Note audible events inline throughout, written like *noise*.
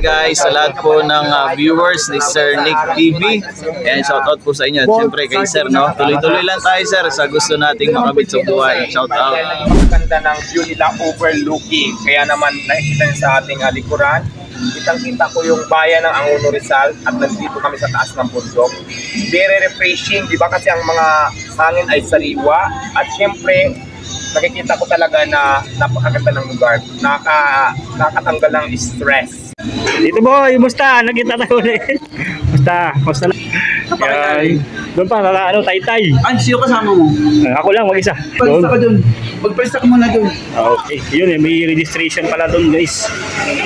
guys sa lahat po ng ah, viewers ni Sir Nick TV. And shout out po sa inyo. At syempre kay Sir, no? Tuloy-tuloy lang tayo, Sir, sa gusto nating makamit sa buhay. Shout out. Napakaganda ng view nila overlooking. Kaya naman nakikita niyo sa ating alikuran, kitang-kita ko yung bayan ng Angono Rizal at nandito kami sa taas ng bundok. Very refreshing, di ba? Kasi ang mga hangin ay sariwa at syempre nakikita ko talaga na napakaganda ng lugar. Naka, nakatanggal ng stress. Dito boy, musta? Nakita tayo ulit. Musta? Musta na? Yan. Doon pa, nala, ano, tay-tay. Ay, sino kasama mo? Ah, ako lang, mag-isa. Pagpalista ka Doon. dun. Magpalista ka muna dun. Ah, okay. Yun eh, may registration pala doon guys.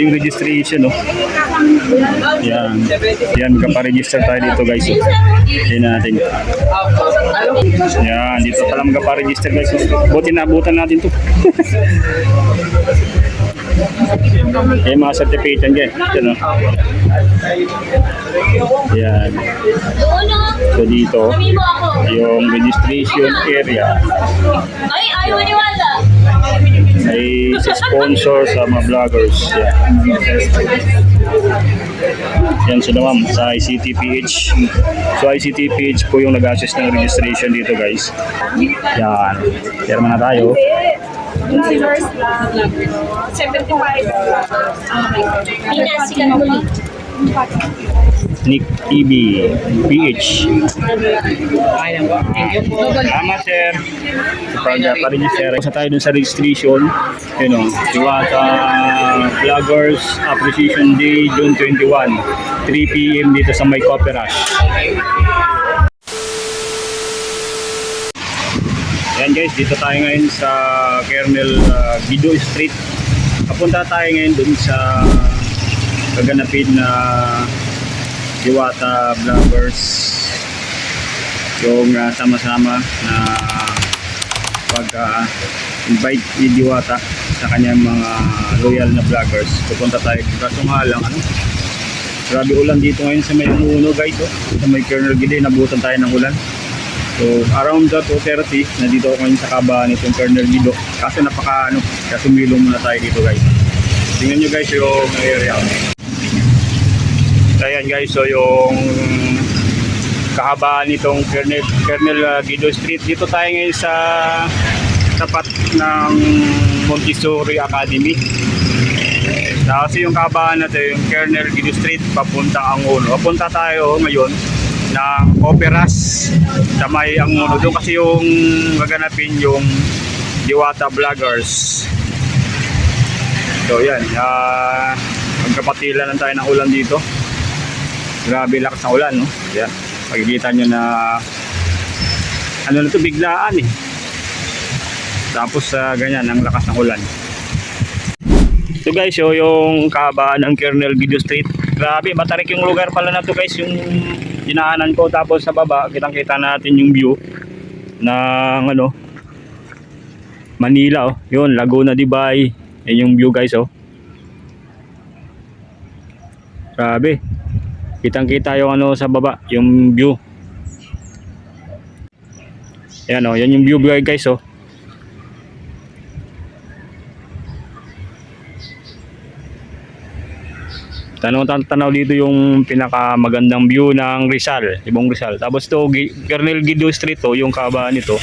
Yung registration, oh. Yan. Yan, magpa-register tayo dito guys. Oh. Yan natin. Yan, dito pala magpa-register guys. Oh. Buti na, abutan natin to. *laughs* Yan mga certificate yan. Yan, oh. Yan. So dito, yung registration area Ay, ayaw maniwala. ay sponsor sa mga vloggers. Yan. Yan sila ma'am sa ICTPH. So ICTPH po yung nag-assist ng registration dito guys. Yan. Pirma na tayo. Vloggers lang. 75. Pina, sikat mo lang. Nick TV PH. Tama sir. Uh, pa-register. Sa tayo dun sa registration, yun o, Diwata Vloggers Appreciation Day, June 21, 3 p.m. dito sa May Coffee Guys, dito tayo ngayon sa Kernel uh, Guido Street. Papunta tayo ngayon dun sa kaganapin na Diwata Vloggers. Yung uh, sama-sama na pag uh, ni Diwata sa kanyang mga loyal na vloggers. Pupunta tayo kaso nga lang ano grabe ulan dito ngayon sa may umuno guys oh. sa may Colonel Gide nabutan tayo ng ulan so around the 2.30 nandito ako ngayon sa kaba nitong Colonel Gido kaso napaka ano kaso milong muna tayo dito guys tingnan nyo guys yung area Ayan guys, so yung kahabaan nitong Kernel, Kernel uh, Guido Street. Dito tayo ngayon sa tapat ng Montessori Academy. Kasi yung kahabaan natin, yung Kernel Guido Street, papuntang Angulo. Papunta tayo ngayon ng Operas sa may Angulo. Doon kasi yung gaganapin yung Diwata Vloggers. So yan, uh, magkapatilan lang tayo ng ulan dito. Grabe lakas ng ulan, no? Yan. Makikita nyo na ano na to biglaan eh. Tapos sa ganyan, ang lakas ng ulan. So guys, so yung kahabaan ng Kernel Guido Street. Grabe, matarik yung lugar pala na to guys. Yung dinaanan ko tapos sa baba, kitang kita natin yung view ng ano Manila oh. Yun, Laguna de Bay. Yan yung view guys oh. Grabe. Kitang kita yung ano sa baba, yung view. Yan oh, yan yung view guys oh. Tanong tanaw dito yung pinaka magandang view ng Rizal, Ibong Rizal. Tapos to Kernel Guido Street to, yung kabaan nito.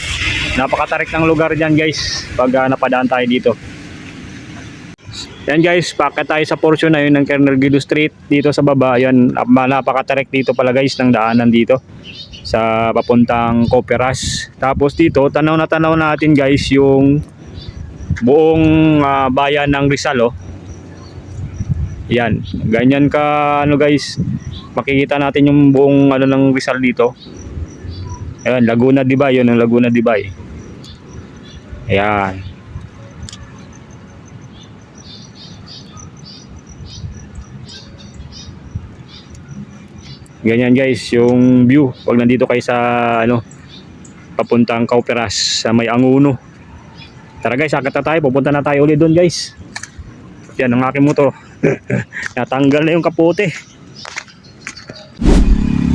Napakatarik ng lugar diyan guys pag ah, napadaan tayo dito. Yan guys, packet tayo sa portion na yun ng Kernel Guido Street dito sa baba. Yan, nap- napakatarik dito pala guys ng daanan dito sa papuntang Cooperas. Tapos dito, tanaw na tanaw natin guys yung buong ah, bayan ng Rizal oh. Yan, ganyan ka ano guys. Makikita natin yung buong ano ng Rizal dito. Ayan, Laguna di ba? Yun ang Laguna di ba? Ayan. Ganyan guys, yung view pag nandito kayo sa ano papuntang Kauperas sa may Anguno. Tara guys, akit na tayo, pupunta na tayo ulit doon guys. Yan ang aking motor. *laughs* Natanggal na yung kapote.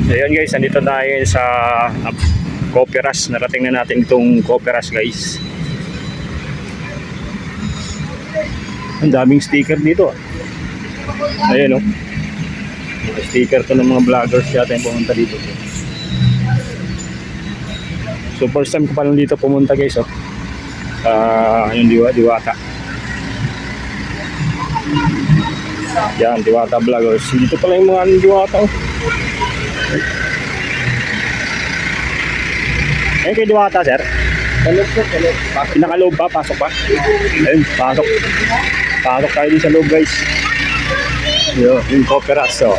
Ayan guys, nandito tayo sa uh, Cooperas. Narating na natin itong Cooperas guys. Ang daming sticker dito. ah. Ayun, oh. Sticker to ng mga vloggers yata yung pumunta dito. So first time ko pa lang dito pumunta guys, oh. Sa yung diwa, diwata. Yan, diwata vloggers. Dito pala yung mga ano, diwata, oh. Ayun kay diwata, sir. Pinakaloob pa, pasok pa. Ayun, pasok. Pasok tayo din sa loob, guys. Yun, yung Cooperas, oh.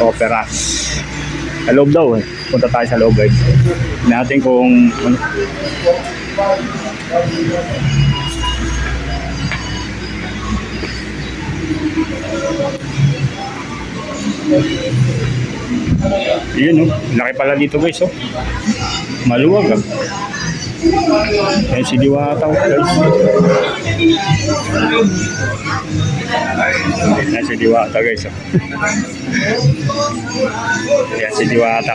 Cooperas. Sa loob daw, eh. Punta tayo sa loob, guys. Natin kung ano. Yun, oh. Laki pala dito, guys, oh. Maluwag, ah. Ayan si Diwata, oh, guys. Ayan si Diwata, guys, oh. Ayan si Diwata.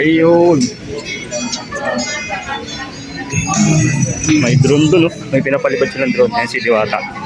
Ayun. May drone dun, oh. May pinapalipad silang drone. Ayan si Diwata.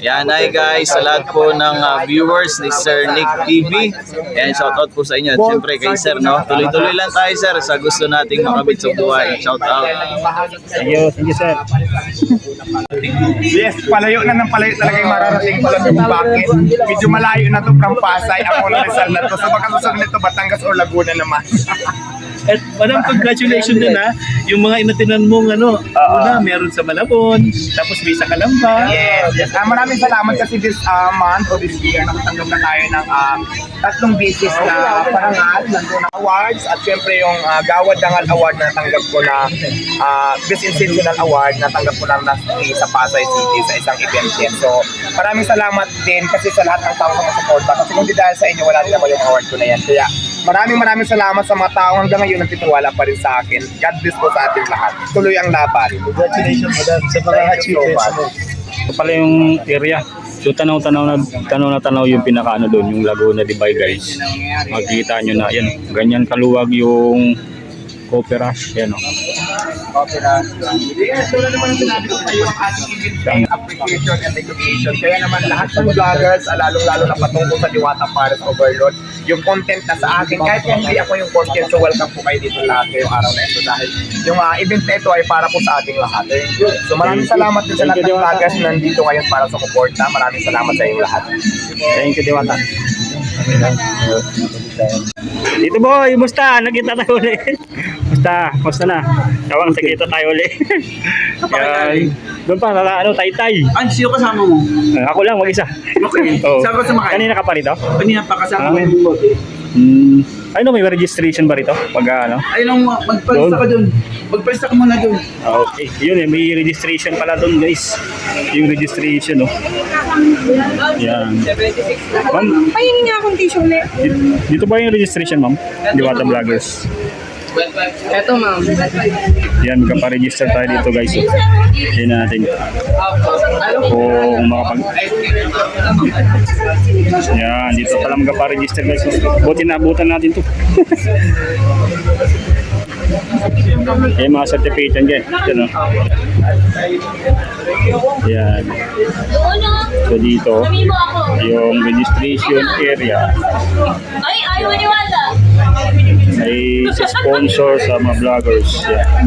Yan ay guys, sa lahat po ng ah, viewers ni Sir Nick TV. And shout out po sa inyo. At Siyempre kay Sir, no? Tuloy-tuloy lang tayo Sir sa gusto nating makamit sa buhay. Shout out. Thank you, thank you, sir. Yes, palayo na ng palayo talaga yung mararating ko lang kung bakit. Medyo malayo na to from Pasay, na Rizal na to. Sa bakasusag nito, Batangas or Laguna naman. *laughs* At madam, congratulations din ha. Yung mga inatinan mong ano, una meron sa Malabon, tapos may sa Kalamba. Yes, yes. Ah, maraming salamat kasi this uh, month o this year, nakatanggap na tayo ng um, tatlong bisis na parangal, nandun na awards, at syempre yung uh, Gawad Dangal Award na natanggap ko na uh, Best Institutional Award na natanggap ko lang last day sa Pasay City sa isang event din. So, maraming salamat din kasi sa lahat ng tao sa masuporta. Kasi kung di dahil sa inyo, wala din naman yung award ko na yan. Kaya maraming maraming salamat sa mga tao hanggang ngayon nagtitiwala pa rin sa akin. God bless po sa ating lahat. Tuloy ang laban. Congratulations madam sa mga achievements mo. Ito pala yung area. So tanaw-tanaw na tanaw na tanaw yung pinakaano doon, yung Laguna de Bay guys. Makikita nyo na yan. Ganyan kaluwag yung Cooperas. Yan oh. Yes, na naman sinabi ko sa iyo ang ating event appreciation and recognition. Kaya naman lahat ng vloggers, lalong-lalo na patungkol sa Diwata Paris Overload, yung content na sa akin, kahit kung hindi ako yung content, so welcome po kayo dito lahat ngayong araw na ito dahil yung ah, event na ito ay para po sa ating lahat. So maraming salamat din sa lahat ng vloggers na nandito ngayon para sa suporta. Maraming salamat sa inyong lahat. Thank you, Diwata. Dito boy, musta? Nagkita tayo ulit. *laughs* Musta? Musta na? Tawang nagkita tayo ulit. *laughs* Yan. Doon pa, nala, ano, tay-tay. An, sino kasama mo? Eh, Ako lang, mag-isa. Okay. *laughs* Oo. Saan ka sumakay? Kanina ka pa rito? Kanina pa kasama Ah. mo yung bote. Hmm. Ano, may registration ba rito? Pag ano? Ay, nung magpalista ka dun. Magpalista ka muna dun. Ah, Okay. Yun eh, may registration pala doon guys. Yung registration, oh. Yan. Ma'am, Pahingi nga akong tissue ulit. di- dito ba yung registration, ma'am? Diwata Vloggers. Eto, ma'am. Yan, magpa-register tayo dito guys. Yan natin. Kung makapag... Yan, dito pala magpa-register guys. Buti na abutan natin to. *laughs* Yan mga certificate yan. Yan, oh. Yan. Na. So dito, yung registration area Ay, ayaw maniwala. Ay sa sponsor sa mga vloggers. Yan.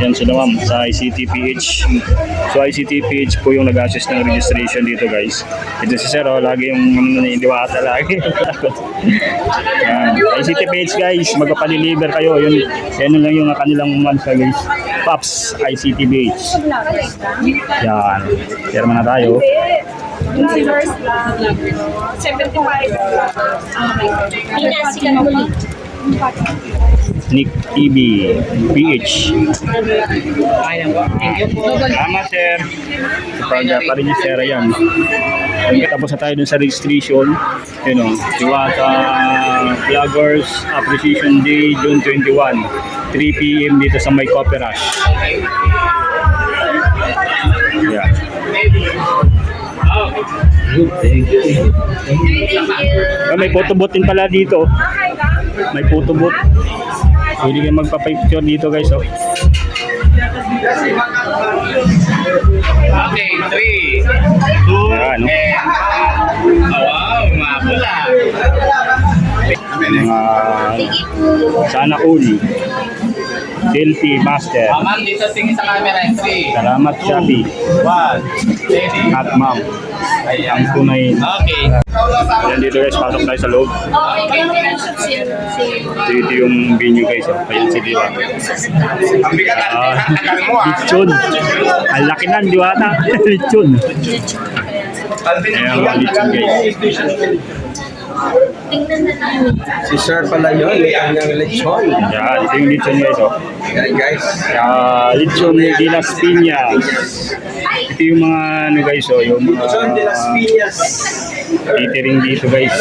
Yan sila ma'am sa ICTPH. So ICTPH po yung nag-assist ng registration dito guys. Ito si Sir, oh, lagi yung ano, naniniwata lagi. *laughs* Yan. ICTPH guys, magpapadeliver kayo. Yun, yan lang yung kanilang mansa guys. Pops ICTPH. Yan. Share na tayo. Lars lang. 75. Okay. Pinasikan mo lang. Nick TV PH. Salamat sir. Pag pa rin yung sir yan. Tapos na tayo dun sa registration. Yun o. Diwata Vloggers Appreciation Day June 21. 3 p.m. dito sa may Coffee Ah, may photo booth din pala dito. May photo booth. Pwede kayo magpa-picture dito guys. Oh. Okay, three. Ayan, no? Wow, mapula. Mga sana all. Selfie master. Ma'am, dito tingin sa camera. Three. Salamat Shopee One. Ready? at ma'am. Ang tunay. Okay. Yan dito guys, pasok tayo sa loob. Okay, kaya kinaship si... si... Dito yung venue guys. Oh. Ayan si Diwa. Ang bigat at Ah, tagal mo ah. lechon. Ang laki ng diwata. *laughs* lechon. Alvin, Ayan mga lechon guys. Tingnan na namin. Si Sir pala yun, may kanyang lechon. Yan, ito yung lechon guys. Oh. Yan guys. Uh, lechon de las Piñas. Ito yung mga ano guys, oh, yung mga Lechon de las Piñas. catering dito guys.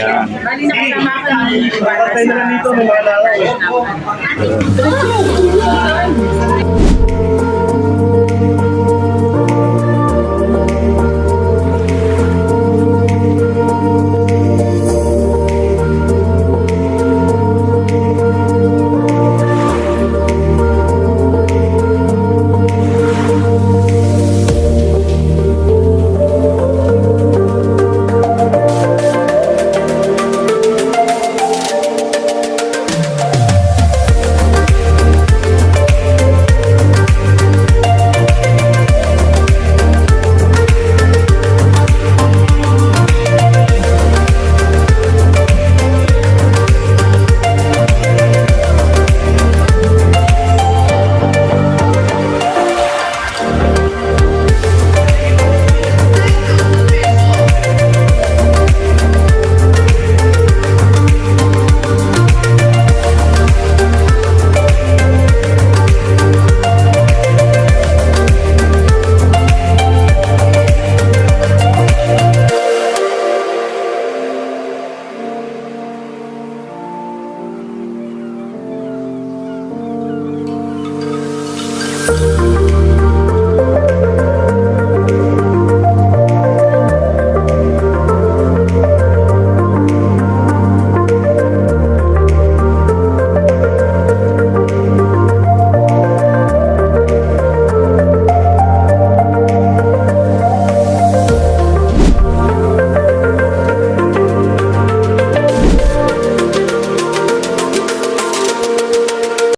Yan. Bali na kasama ko ng Patay na lang dito, mga laway.